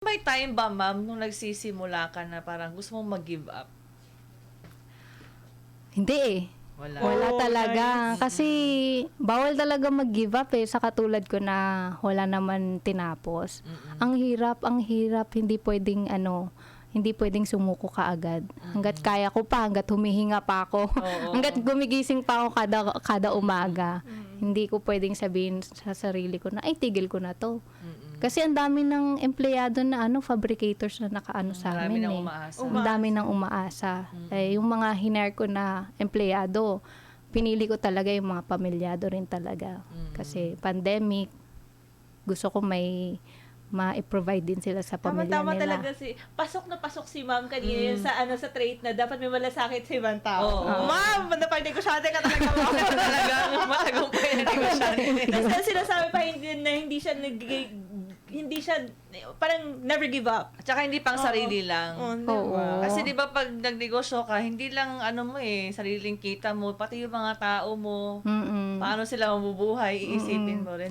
May time ba, ma'am, nung nagsisimula ka na parang gusto mong mag-give up? Hindi eh. Wala. Wala Oh, talaga. Kasi bawal talaga mag-give up eh. Sa katulad ko na wala naman tinapos. Ang hirap, ang hirap. Hindi pwedeng ano, hindi pwedeng sumuko ka agad. Hanggat kaya ko pa, hanggat humihinga pa ako. Oo. hanggat gumigising pa ako kada, kada umaga. Hindi ko pwedeng sabihin sa sarili ko na, ay, tigil ko na to. Kasi ang dami ng empleyado na ano, fabricators na nakaano sa amin eh. umaasa. Ang dami nang umaasa. Eh, yung mga hiner ko na empleyado, pinili ko talaga yung mga pamilyado rin talaga. Kasi pandemic, gusto ko may ma-provide din sila sa pamilya Tama-tama nila. talaga si pasok na pasok si ma'am kanina yun sa ano sa trait na dapat may malasakit sa ibang tao. Oo. Ma'am, napag-negosyante ka talaga ma'am. Talagang matagumpay na negosyante. Kasi sinasabi pa hindi na hindi siya nag hindi siya parang never give up. At saka hindi pang Oo. sarili lang. Oh, Oo. diba? Kasi di ba pag nagnegosyo ka, hindi lang ano mo eh, sariling kita mo, pati yung mga tao mo, Mm-mm. paano sila mabubuhay, iisipin mo rin.